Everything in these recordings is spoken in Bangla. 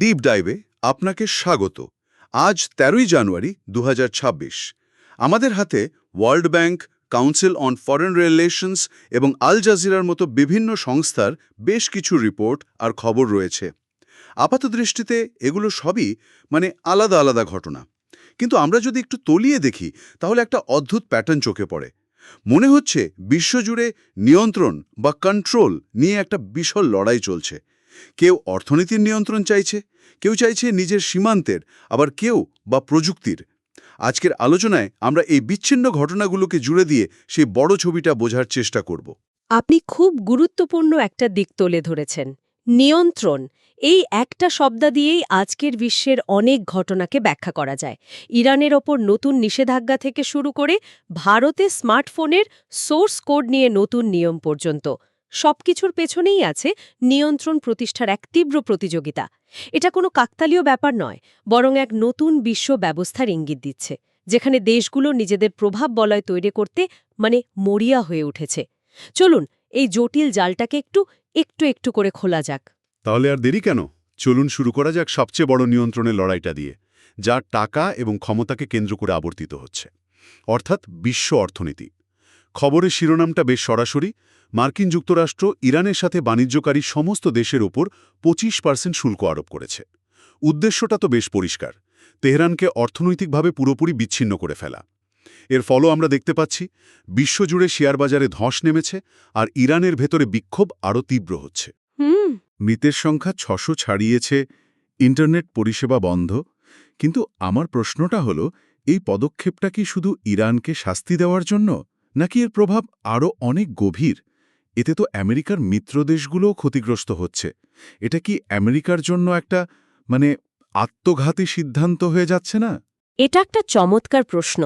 ডিপ ডাইভে আপনাকে স্বাগত। আজ তেরোই জানুয়ারি দু হাজার ছাব্বিশ। আমাদের হাতে World Bank Council on Foreign Relations এবং আল জাজিরার মতো বিভিন্ন সংস্থার বেশ কিছু রিপোর্ট আর খবর রয়েছে। আপাত দৃষ্টিতে এগুলো সবই মানে আলাদা আলাদা ঘটনা। কিন্তু আমরা যদি একটু তলিয়ে দেখি, তাহলে একটা অদ্ভুত প্যাটার্ন চোখে পড়ে। মনে হচ্ছে বিশ্বজুড়ে নিয়ন্ত্রণ বা কন্ট্রোল নিয়ে একটা বিশাল লড়াই চলছে। কেউ অর্থনীতির নিয়ন্ত্রণ চাইছে, কেউ চাইছে নিজের সীমান্তের, আবার কেউ বা প্রযুক্তির। আজকের আলোচনায় আমরা এই বিচ্ছিন্ন ঘটনাগুলোকে জুড়ে দিয়ে সেই বড় ছবিটা বোঝার চেষ্টা করব। আপনি খুব গুরুত্বপূর্ণ একটা দিক তুলে ধরেছেন, নিয়ন্ত্রণ। এই একটা শব্দ দিয়েই আজকের বিশ্বের অনেক ঘটনাকে ব্যাখ্যা করা যায়। ইরানের ওপর নতুন নিষেধাজ্ঞা থেকে শুরু করে ভারতে স্মার্টফোনের সোর্স কোড নিয়ে নতুন নিয়ম পর্যন্ত। সবকিছুর পেছনেই আছে নিয়ন্ত্রণ প্রতিষ্ঠার এক তীব্র প্রতিযোগিতা। এটা কোনো কাকতালীয় ব্যাপার নয়, বরং এক নতুন বিশ্ব ব্যবস্থার ইঙ্গিত দিচ্ছে, যেখানে দেশগুলো নিজেদের প্রভাব বলয় তৈরি করতে মানে মরিয়া হয়ে উঠেছে। চলুন, এই জটিল জালটাকে একটু একটু একটু করে খোলা যাক। তাহলে আর দেরি কেন? চলুন শুরু করা যাক সবচেয়ে বড় নিয়ন্ত্রণের লড়াইটা দিয়ে, যা টাকা এবং ক্ষমতাকে কেন্দ্র করে আবর্তিত হচ্ছে। অর্থাৎ বিশ্ব অর্থনীতি। খবরের শিরোনামটা বেশ সরাসরি মার্কিন যুক্তরাষ্ট্র ইরানের সাথে বাণিজ্যকারী সমস্ত দেশের ওপর পঁচিশ পার্সেন্ট শুল্ক আরোপ করেছে। উদ্দেশ্যটা তো বেশ পরিষ্কার। তেহরানকে অর্থনৈতিকভাবে পুরোপুরি বিচ্ছিন্ন করে ফেলা। এর ফলও আমরা দেখতে পাচ্ছি বিশ্বজুড়ে শেয়ার বাজারে ধস নেমেছে আর ইরানের ভেতরে বিক্ষোভ আরও তীব্র হচ্ছে। হুম। মৃতের সংখ্যা ছশো ছাড়িয়েছে ইন্টারনেট পরিষেবা বন্ধ। কিন্তু আমার প্রশ্নটা হলো এই পদক্ষেপটা কি শুধু ইরানকে শাস্তি দেওয়ার জন্য নাকি এর প্রভাব আরও অনেক গভীর? এতে তো আমেরিকার মিত্র দেশগুলোও ক্ষতিগ্রস্ত হচ্ছে। এটা কি আমেরিকার জন্য একটা মানে আত্মঘাতী সিদ্ধান্ত হয়ে যাচ্ছে না? এটা একটা চমৎকার প্রশ্ন।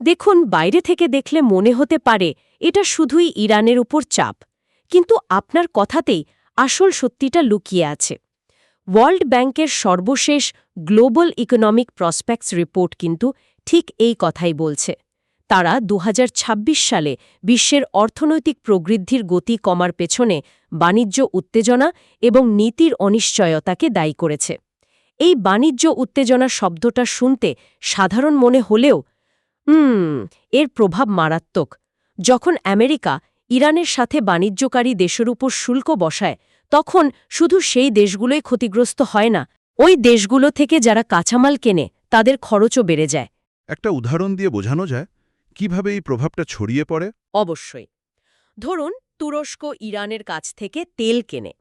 দেখুন, বাইরে থেকে দেখলে মনে হতে পারে এটা শুধুই ইরানের উপর চাপ, কিন্তু আপনার কথাতেই আসল সত্যিটা লুকিয়ে আছে। ওয়ার্ল্ড ব্যাংকের সর্বশেষ গ্লোবাল ইকোনমিক প্রসপেক্টস রিপোর্ট কিন্তু ঠিক এই কথাই বলছে। তারা দু হাজার ছাব্বিশ সালে বিশ্বের অর্থনৈতিক প্রবৃদ্ধির গতি কমার পেছনে বাণিজ্য উত্তেজনা এবং নীতির অনিশ্চয়তাকে দায়ী করেছে। এই বাণিজ্য উত্তেজনা শব্দটা শুনতে সাধারণ মনে হলেও, হুম, এর প্রভাব মারাত্মক। যখন আমেরিকা ইরানের সাথে বাণিজ্যকারী দেশের উপর শুল্ক বসায়, তখন শুধু সেই দেশগুলোই ক্ষতিগ্রস্ত হয় না, ওই দেশগুলো থেকে যারা কাঁচামাল কেনে, তাদের খরচও বেড়ে যায়। একটা উদাহরণ দিয়ে বোঝানো যায় কীভাবে এই প্রভাবটা ছড়িয়ে পড়ে? অবশ্যই। ধরুন তুরস্ক ইরানের কাছ থেকে তেল কেনে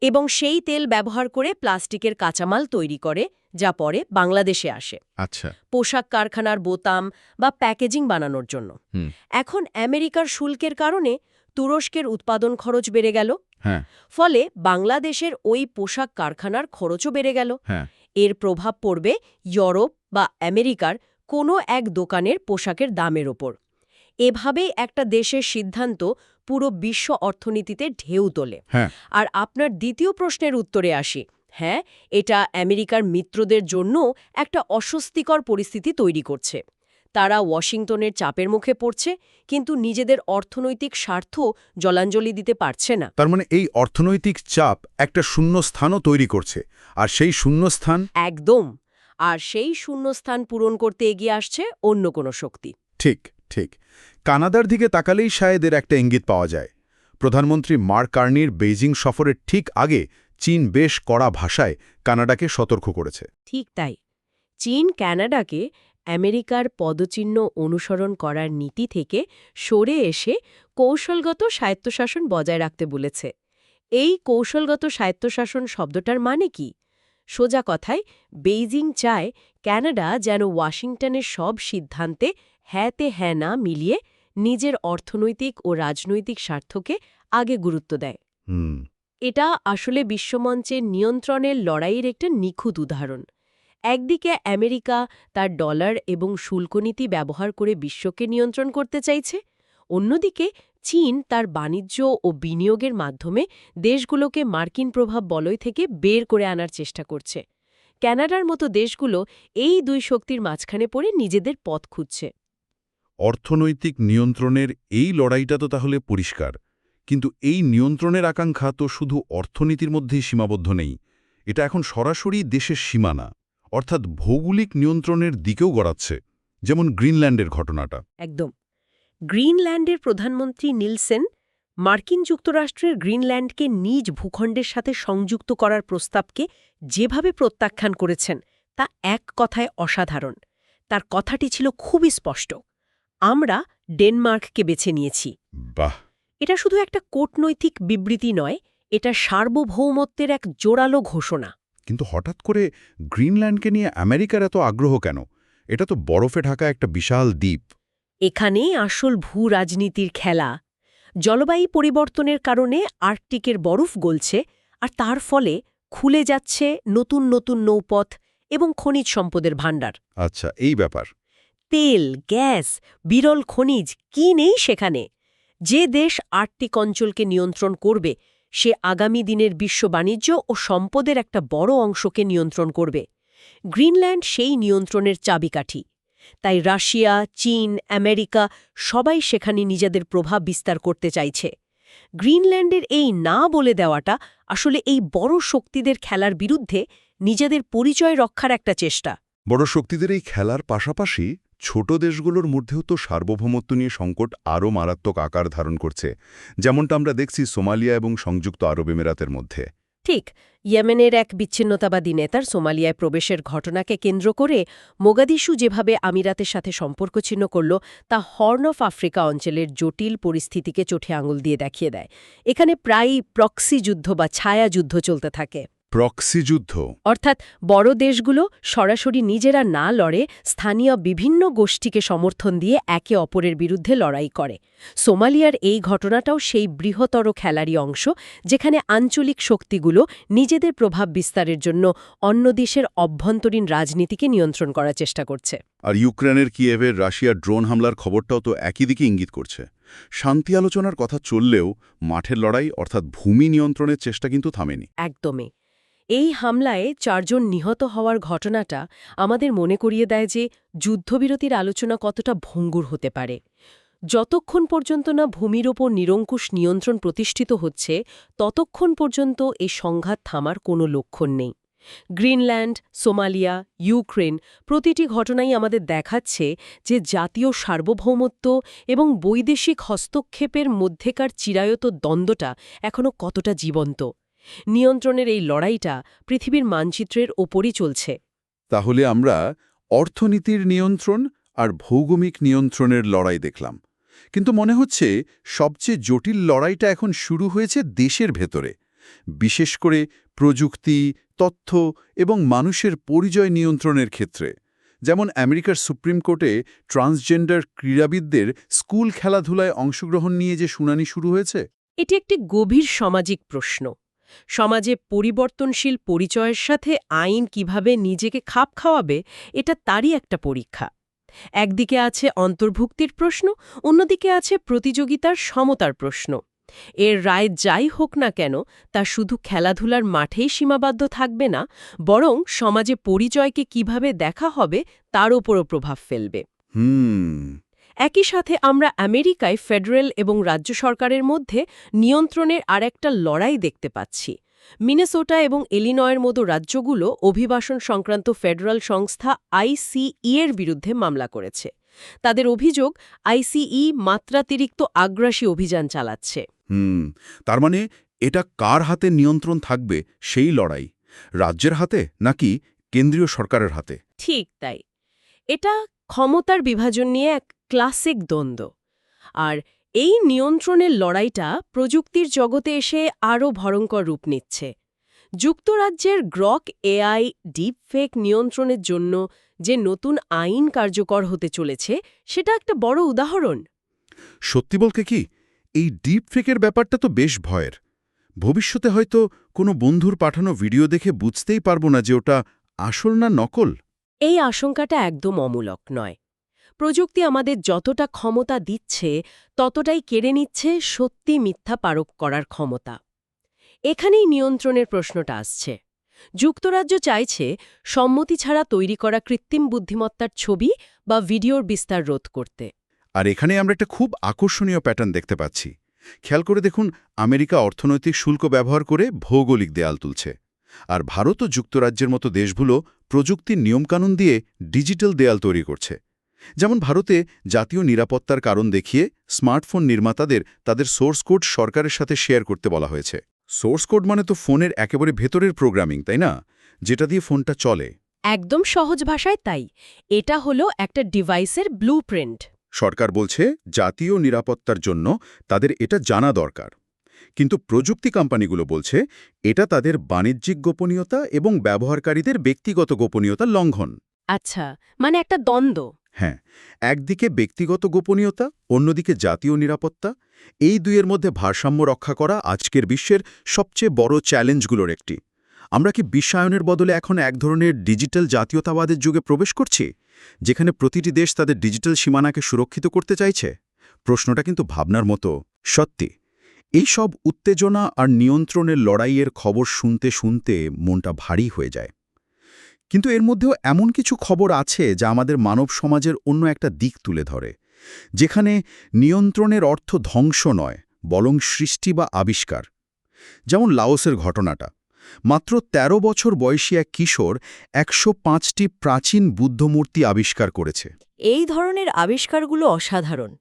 এবং সেই তেল ব্যবহার করে প্লাস্টিকের কাঁচামাল তৈরি করে যা পরে বাংলাদেশে আসে। আচ্ছা। পোশাক কারখানার বোতাম বা প্যাকেজিং বানানোর জন্য। এখন আমেরিকার শুল্কের কারণে তুরস্কের উৎপাদন খরচ বেড়ে গেল। হ্যাঁ। ফলে বাংলাদেশের ওই পোশাক কারখানার খরচও বেড়ে গেল। হ্যাঁ। এর প্রভাব পড়বে ইউরোপ বা আমেরিকার কোনো এক দোকানের পোশাকের দামের ওপর। এভাবেই একটা দেশের সিদ্ধান্ত পুরো বিশ্ব অর্থনীতিতে ঢেউ তোলে। হ্যাঁ। আর আপনার দ্বিতীয় প্রশ্নের উত্তরে আসি। হ্যাঁ এটা আমেরিকার মিত্রদের জন্য একটা অস্বস্তিকর পরিস্থিতি তৈরি করছে। তারা ওয়াশিংটনের চাপের মুখে পড়ছে কিন্তু নিজেদের অর্থনৈতিক স্বার্থ জলাঞ্জলি দিতে পারছে না। তার মানে এই অর্থনৈতিক চাপ একটা শূন্য স্থানও তৈরি করছে। আর সেই শূন্যস্থান একদম। আর সেই শূন্যস্থান পূরণ করতে এগিয়ে আসছে অন্য কোনো শক্তি। ঠিক ঠিক। কানাডার দিকে তাকালেই শায়েদের একটা ইঙ্গিত পাওয়া যায়। প্রধানমন্ত্রী মার্ক কার্নির বেইজিং সফরের ঠিক আগে চীন বেশ কড়া ভাষায় কানাডাকে সতর্ক করেছে। ঠিক তাই। চীন ক্যানাডাকে আমেরিকার পদচিহ্ন অনুসরণ করার নীতি থেকে সরে এসে কৌশলগত স্বায়ত্তশাসন বজায় রাখতে বলেছে। এই কৌশলগত স্বায়ত্তশাসন শব্দটার মানে কি? সোজা কথায় বেইজিং চায় ক্যানাডা যেন ওয়াশিংটনের সব সিদ্ধান্তে হ্যাঁতে হ্যাঁ না মিলিয়ে নিজের অর্থনৈতিক ও রাজনৈতিক স্বার্থকে আগে গুরুত্ব দেয়। এটা আসলে বিশ্বমঞ্চের নিয়ন্ত্রণের লড়াইয়ের একটা নিখুঁত উদাহরণ। একদিকে আমেরিকা তার ডলার এবং শুল্কনীতি ব্যবহার করে বিশ্বকে নিয়ন্ত্রণ করতে চাইছে অন্যদিকে চীন তার বাণিজ্য ও বিনিয়োগের মাধ্যমে দেশগুলোকে মার্কিন প্রভাব বলয় থেকে বের করে আনার চেষ্টা করছে। ক্যানাডার মতো দেশগুলো এই দুই শক্তির মাঝখানে পড়ে নিজেদের পথ খুঁজছে। অর্থনৈতিক নিয়ন্ত্রণের এই লড়াইটা তো তাহলে পরিষ্কার কিন্তু এই নিয়ন্ত্রণের আকাঙ্ক্ষা তো শুধু অর্থনীতির মধ্যেই সীমাবদ্ধ নেই এটা এখন সরাসরি দেশের সীমানা অর্থাৎ ভৌগোলিক নিয়ন্ত্রণের দিকেও গড়াচ্ছে যেমন গ্রিনল্যান্ডের ঘটনাটা। একদম। গ্রিনল্যান্ডের প্রধানমন্ত্রী নিলসেন মার্কিন যুক্তরাষ্ট্রের গ্রিনল্যান্ডকে নিজ ভূখণ্ডের সাথে সংযুক্ত করার প্রস্তাবকে যেভাবে প্রত্যাখ্যান করেছেন তা এক কথায় অসাধারণ। তার কথাটি ছিল খুবই স্পষ্ট। আমরা ডেনমার্ককে বেছে নিয়েছি। বাহ! এটা শুধু একটা কূটনৈতিক বিবৃতি নয় এটা সার্বভৌমত্বের এক জোরালো ঘোষণা। কিন্তু হঠাৎ করে গ্রিনল্যান্ডকে নিয়ে আমেরিকার এত আগ্রহ কেন? এটা তো বরফে ঢাকা একটা বিশাল দ্বীপ। এখানেই আসল ভূ রাজনীতির খেলা। জলবায়ু পরিবর্তনের কারণে আর্কটিকের বরফ গলছে আর তার ফলে খুলে যাচ্ছে নতুন নতুন নৌপথ এবং খনিজ সম্পদের ভাণ্ডার। আচ্ছা এই ব্যাপার। তেল গ্যাস বিরল খনিজ কি নেই সেখানে? যে দেশ আর্কটিক অঞ্চলকে নিয়ন্ত্রণ করবে সে আগামী দিনের বিশ্ব বাণিজ্য ও সম্পদের একটা বড় অংশকে নিয়ন্ত্রণ করবে। গ্রিনল্যান্ড সেই নিয়ন্ত্রণের চাবিকাঠি। তাই রাশিয়া, চীন, আমেরিকা সবাই সেখানে নিজেদের প্রভাব বিস্তার করতে চাইছে। গ্রিনল্যান্ডের এই না বলে দেওয়াটা আসলে এই বড় শক্তিদের খেলার বিরুদ্ধে নিজেদের পরিচয় রক্ষার একটা চেষ্টা। বড় শক্তিদের এই খেলার পাশাপাশি ছোট দেশগুলোর মধ্যেও তো সার্বভৌমত্ব নিয়ে সংকট আরও মারাত্মক আকার ধারণ করছে, যেমনটা আমরা দেখছি সোমালিয়া এবং সংযুক্ত আরব এমিরাতের মধ্যে। ঠিক, ইয়েমেনের এক বিচ্ছিন্নতাবাদী নেতার সোমালিয়ায় প্রবেশের ঘটনাকে কেন্দ্র করে মোগাদিশু যেভাবে আমিরাতের সাথে সম্পর্ক ছিন্ন করল, তা হর্ন অফ আফ্রিকা অঞ্চলের জটিল পরিস্থিতিকে চোখে আঙুল দিয়ে দেখিয়ে দেয়। এখানে প্রায়ই প্রক্সি যুদ্ধ বা ছায়া যুদ্ধ চলতে থাকে। প্রক্সি যুদ্ধ। অর্থাৎ বড় দেশগুলো সরাসরি নিজেরা না লড়ে স্থানীয় বিভিন্ন গোষ্ঠীকে সমর্থন দিয়ে একে অপরের বিরুদ্ধে লড়াই করে। সোমালিয়ার এই ঘটনাটাও সেই বৃহত্তর খেলারই অংশ যেখানে আঞ্চলিক শক্তিগুলো নিজেদের প্রভাব বিস্তারের জন্য অন্য দেশের অভ্যন্তরীণ রাজনীতিকে নিয়ন্ত্রণ করার চেষ্টা করছে। আর ইউক্রেনের কিয়েভের রাশিয়ার ড্রোন হামলার খবরটাও তো একই দিকে ইঙ্গিত করছে। শান্তি আলোচনার কথা চললেও মাঠের লড়াই অর্থাৎ ভূমি নিয়ন্ত্রণের চেষ্টা কিন্তু থামেনি। একদমই। এই হামলায় চারজন নিহত হওয়ার ঘটনাটা আমাদের মনে করিয়ে দেয় যে যুদ্ধবিরতির আলোচনা কতটা ভঙ্গুর হতে পারে। যতক্ষণ পর্যন্ত না ভূমির ওপর নিরঙ্কুশ নিয়ন্ত্রণ প্রতিষ্ঠিত হচ্ছে, ততক্ষণ পর্যন্ত এই সংঘাত থামার কোনো লক্ষণ নেই। গ্রিনল্যান্ড, সোমালিয়া, ইউক্রেন প্রতিটি ঘটনাই আমাদের দেখাচ্ছে যে জাতীয় সার্বভৌমত্ব এবং বৈদেশিক হস্তক্ষেপের মধ্যেকার চিরায়ত দ্বন্দ্বটা এখনও কতটা জীবন্ত। নিয়ন্ত্রণের এই লড়াইটা পৃথিবীর মানচিত্রের ওপরই চলছে। তাহলে আমরা অর্থনীতির নিয়ন্ত্রণ আর ভৌগোলিক নিয়ন্ত্রণের লড়াই দেখলাম। কিন্তু মনে হচ্ছে সবচেয়ে জটিল লড়াইটা এখন শুরু হয়েছে দেশের ভেতরে। বিশেষ করে প্রযুক্তি তথ্য এবং মানুষের পরিচয় নিয়ন্ত্রণের ক্ষেত্রে। যেমন আমেরিকার সুপ্রিম কোর্টে ট্রান্সজেন্ডার ক্রীড়াবিদদের স্কুল খেলাধুলায় অংশগ্রহণ নিয়ে যে শুনানি শুরু হয়েছে। এটি একটি গভীর সামাজিক প্রশ্ন। সমাজে পরিবর্তনশীল পরিচয়ের সাথে আইন কীভাবে নিজেকে খাপ খাওয়াবে, এটা তারই একটা পরীক্ষা। একদিকে আছে অন্তর্ভুক্তির প্রশ্ন, অন্যদিকে আছে প্রতিযোগিতার সমতার প্রশ্ন। এর রায় যাই হোক না কেন, তা শুধু খেলাধুলার মাঠেই সীমাবদ্ধ থাকবে না, বরং সমাজে পরিচয়কে কীভাবে দেখা হবে, তার ওপরও প্রভাব ফেলবে। হুম। একই সাথে আমরা আমেরিকায় ফেডারেল এবং রাজ্য সরকারের মধ্যে নিয়ন্ত্রণের আরেকটা লড়াই দেখতে পাচ্ছি। মিনেসোটা এবং এলিনয়ের মতো রাজ্যগুলো অভিবাসন সংক্রান্ত ফেডারাল সংস্থা আইসিই এর বিরুদ্ধে মামলা করেছে। তাদের অভিযোগ আইসিই মাত্রাতিরিক্ত আগ্রাসী অভিযান চালাচ্ছে। হুম তার মানে এটা কার হাতে নিয়ন্ত্রণ থাকবে সেই লড়াই? রাজ্যের হাতে নাকি কেন্দ্রীয় সরকারের হাতে? ঠিক তাই। এটা ক্ষমতার বিভাজন নিয়ে এক ক্লাসিক দ্বন্দ্ব। আর এই নিয়ন্ত্রণের লড়াইটা প্রযুক্তির জগতে এসে আরও ভয়ঙ্কর রূপ নিচ্ছে। যুক্তরাজ্যের গ্রক এআই ডিপফেক নিয়ন্ত্রণের জন্য যে নতুন আইন কার্যকর হতে চলেছে সেটা একটা বড় উদাহরণ। সত্যি বলকে কি? এই ডিপ ফেকের ব্যাপারটা তো বেশ ভয়ের। ভবিষ্যতে হয়তো কোনো বন্ধুর পাঠানো ভিডিও দেখে বুঝতেই পারব না যে ওটা আসল না নকল। এই আশঙ্কাটা একদম অমূলক নয়। প্রযুক্তি আমাদের যতটা ক্ষমতা দিচ্ছে, ততটাই কেড়ে নিচ্ছে সত্যি মিথ্যা পারক করার ক্ষমতা। এখানেই নিয়ন্ত্রণের প্রশ্নটা আসছে। যুক্তরাজ্য চাইছে সম্মতি ছাড়া তৈরি করা কৃত্রিম বুদ্ধিমত্তার ছবি বা ভিডিওর বিস্তার রোধ করতে। আর এখানে আমরা একটা খুব আকর্ষণীয় প্যাটার্ন দেখতে পাচ্ছি। খেয়াল করে দেখুন, আমেরিকা অর্থনৈতিক শুল্ক ব্যবহার করে ভৌগোলিক দেয়াল তুলছে। আর ভারত ও যুক্তরাজ্যের মতো দেশগুলো প্রযুক্তির নিয়মকানুন দিয়ে ডিজিটাল দেয়াল তৈরি করছে। যেমন ভারতে জাতীয় নিরাপত্তার কারণ দেখিয়ে স্মার্টফোন নির্মাতাদের তাদের সোর্স কোড সরকারের সাথে শেয়ার করতে বলা হয়েছে। সোর্স কোড মানে তো ফোনের একেবারে ভেতরের প্রোগ্রামিং তাই না? যেটা দিয়ে ফোনটা চলে। একদম সহজ ভাষায় তাই। এটা হলো একটা ডিভাইসের ব্লুপ্রিন্ট। সরকার বলছে জাতীয় নিরাপত্তার জন্য তাদের এটা জানা দরকার। কিন্তু প্রযুক্তি কোম্পানিগুলো বলছে এটা তাদের বাণিজ্যিক গোপনীয়তা এবং ব্যবহারকারীদের ব্যক্তিগত গোপনীয়তা লঙ্ঘন। আচ্ছা মানে একটা দ্বন্দ্ব। হ্যাঁ একদিকে ব্যক্তিগত গোপনীয়তা, অন্যদিকে জাতীয় নিরাপত্তা। এই দুইয়ের মধ্যে ভারসাম্য রক্ষা করা আজকের বিশ্বের সবচেয়ে বড় চ্যালেঞ্জগুলোর একটি। আমরা কি বিশ্বায়নের বদলে এখন এক ধরনের ডিজিটাল জাতীয়তাবাদের যুগে প্রবেশ করছি, যেখানে প্রতিটি দেশ তাদের ডিজিটাল সীমানাকে সুরক্ষিত করতে চাইছে? প্রশ্নটা কিন্তু ভাবনার মতো। সত্যি, এই সব উত্তেজনা আর নিয়ন্ত্রণের লড়াইয়ের খবর শুনতে শুনতে মনটা ভারী হয়ে যায়। কিন্তু এর মধ্যেও এমন কিছু খবর আছে যা আমাদের মানব সমাজের অন্য একটা দিক তুলে ধরে, যেখানে নিয়ন্ত্রণের অর্থ ধ্বংস নয়, বরং সৃষ্টি বা আবিষ্কার। যেমন লাওসের ঘটনাটা। মাত্র ১৩ বছর বয়সী এক কিশোর একশো পাঁচটি প্রাচীন বুদ্ধমূর্তি আবিষ্কার করেছে। এই ধরনের আবিষ্কারগুলো অসাধারণ।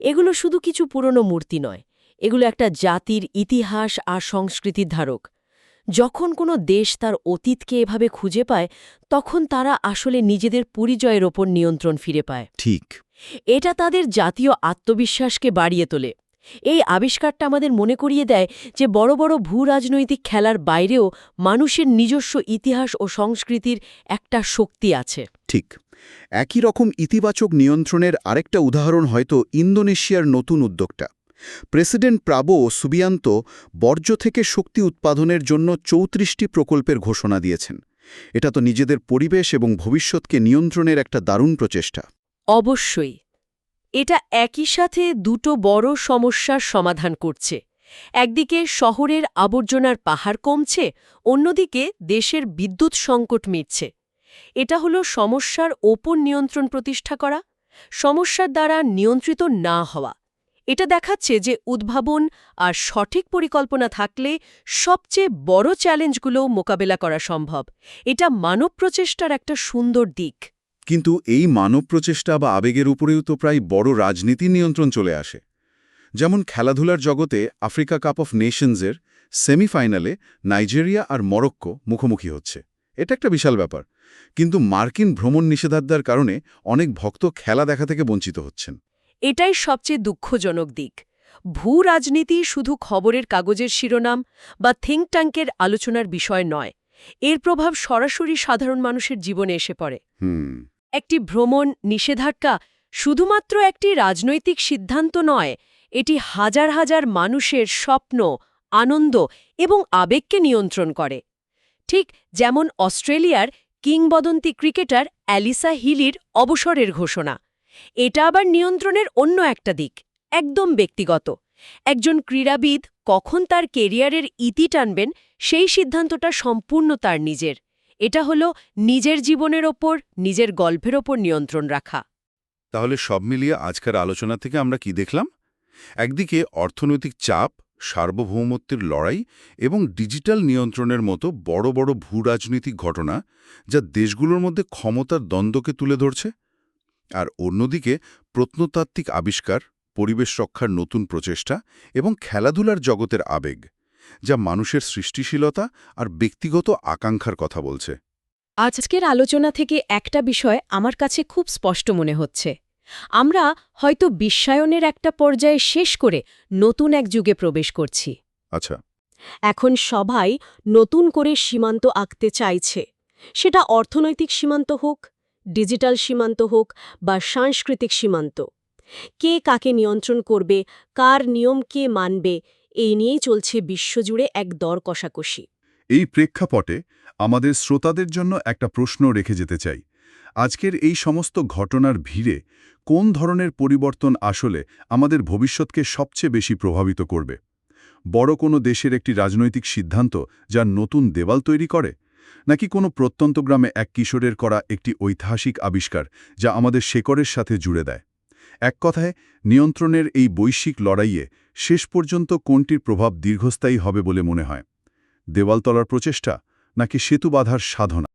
এগুলো শুধু কিছু পুরনো মূর্তি নয়, এগুলো একটা জাতির ইতিহাস আর সংস্কৃতির ধারক। যখন কোনো দেশ তার অতীতকে এভাবে খুঁজে পায় তখন তারা আসলে নিজেদের পরিচয়ের ওপর নিয়ন্ত্রণ ফিরে পায়। ঠিক। এটা তাদের জাতীয় আত্মবিশ্বাসকে বাড়িয়ে তোলে। এই আবিষ্কারটা আমাদের মনে করিয়ে দেয় যে বড় বড় ভূ রাজনৈতিক খেলার বাইরেও মানুষের নিজস্ব ইতিহাস ও সংস্কৃতির একটা শক্তি আছে। ঠিক। একই রকম ইতিবাচক নিয়ন্ত্রণের আরেকটা উদাহরণ হয়তো ইন্দোনেশিয়ার নতুন উদ্যোগটা। প্রেসিডেন্ট প্রাবো সুবিয়ান্ত বর্জ্য থেকে শক্তি উৎপাদনের জন্য চৌত্রিশটি প্রকল্পের ঘোষণা দিয়েছেন। এটা তো নিজেদের পরিবেশ এবং ভবিষ্যৎকে নিয়ন্ত্রণের একটা দারুণ প্রচেষ্টা। অবশ্যই। এটা একই সাথে দুটো বড় সমস্যার সমাধান করছে। একদিকে শহরের আবর্জনার পাহাড় কমছে, অন্যদিকে দেশের বিদ্যুৎ সংকট মিটছে। এটা হলো সমস্যার ওপর নিয়ন্ত্রণ প্রতিষ্ঠা করা, সমস্যার দ্বারা নিয়ন্ত্রিত না হওয়া। এটা দেখাচ্ছে যে উদ্ভাবন আর সঠিক পরিকল্পনা থাকলে সবচেয়ে বড় চ্যালেঞ্জগুলো মোকাবেলা করা সম্ভব। এটা মানব প্রচেষ্টার একটা সুন্দর দিক। কিন্তু এই মানব প্রচেষ্টা বা আবেগের উপরেও তো প্রায় বড় রাজনীতি নিয়ন্ত্রণ চলে আসে। যেমন খেলাধুলার জগতে আফ্রিকা কাপ অফ নেশনসের সেমিফাইনালে নাইজেরিয়া আর মরক্কো মুখোমুখি হচ্ছে। এটা একটা বিশাল ব্যাপার। কিন্তু মার্কিন ভ্রমণ নিষেধাজ্ঞার কারণে অনেক ভক্ত খেলা দেখা থেকে বঞ্চিত হচ্ছেন। এটাই সবচেয়ে দুঃখজনক দিক। ভূ রাজনীতি শুধু খবরের কাগজের শিরোনাম বা থিঙ্ক ট্যাঙ্কের আলোচনার বিষয় নয় এর প্রভাব সরাসরি সাধারণ মানুষের জীবনে এসে পড়ে। একটি ভ্রমণ নিষেধাজ্ঞা শুধুমাত্র একটি রাজনৈতিক সিদ্ধান্ত নয় এটি হাজার হাজার মানুষের স্বপ্ন আনন্দ এবং আবেগকে নিয়ন্ত্রণ করে। ঠিক যেমন অস্ট্রেলিয়ার কিংবদন্তি ক্রিকেটার অ্যালিসা হিলির অবসরের ঘোষণা। এটা আবার নিয়ন্ত্রণের অন্য একটা দিক, একদম ব্যক্তিগত। একজন ক্রীড়াবিদ কখন তার কেরিয়ারের ইতি টানবেন, সেই সিদ্ধান্তটা সম্পূর্ণ তার নিজের। এটা হলো নিজের জীবনের ওপর, নিজের গল্পের ওপর নিয়ন্ত্রণ রাখা। তাহলে সব মিলিয়ে আজকের আলোচনা থেকে আমরা কি দেখলাম? একদিকে অর্থনৈতিক চাপ, সার্বভৌমত্বের লড়াই এবং ডিজিটাল নিয়ন্ত্রণের মতো বড় বড় ভূরাজনৈতিক ঘটনা যা দেশগুলোর মধ্যে ক্ষমতার দ্বন্দ্বকে তুলে ধরছে। আর অন্যদিকে প্রত্নতাত্ত্বিক আবিষ্কার পরিবেশ রক্ষার নতুন প্রচেষ্টা এবং খেলাধুলার জগতের আবেগ যা মানুষের সৃষ্টিশীলতা আর ব্যক্তিগত আকাঙ্ক্ষার কথা বলছে। আজকের আলোচনা থেকে একটা বিষয় আমার কাছে খুব স্পষ্ট মনে হচ্ছে। আমরা হয়তো বিশ্বায়নের একটা পর্যায়ে শেষ করে নতুন এক যুগে প্রবেশ করছি। আচ্ছা। এখন সবাই নতুন করে সীমান্ত আঁকতে চাইছে। সেটা অর্থনৈতিক সীমান্ত হোক ডিজিটাল সীমান্ত হোক বা সাংস্কৃতিক সীমান্ত। কে কাকে নিয়ন্ত্রণ করবে, কার নিয়ম কে মানবে, এই নিয়েই চলছে বিশ্বজুড়ে এক দর কষাকষি। এই প্রেক্ষাপটে আমাদের শ্রোতাদের জন্য একটা প্রশ্ন রেখে যেতে চাই। আজকের এই সমস্ত ঘটনার ভিড়ে কোন ধরনের পরিবর্তন আসলে আমাদের ভবিষ্যৎকে সবচেয়ে বেশি প্রভাবিত করবে? বড় কোনো দেশের একটি রাজনৈতিক সিদ্ধান্ত যা নতুন দেওয়াল তৈরি করে? নাকি কোনো প্রত্যন্ত গ্রামে এক কিশোরের করা একটি ঐতিহাসিক আবিষ্কার যা আমাদের শেকরের সাথে জুড়ে দেয়? এক কথায়, নিয়ন্ত্রণের এই বৈশ্বিক লড়াইয়ে শেষ পর্যন্ত কোনটির প্রভাব দীর্ঘস্থায়ী হবে বলে মনে হয়? দেওয়ালতলার প্রচেষ্টা নাকি সেতু বাঁধার সাধনা?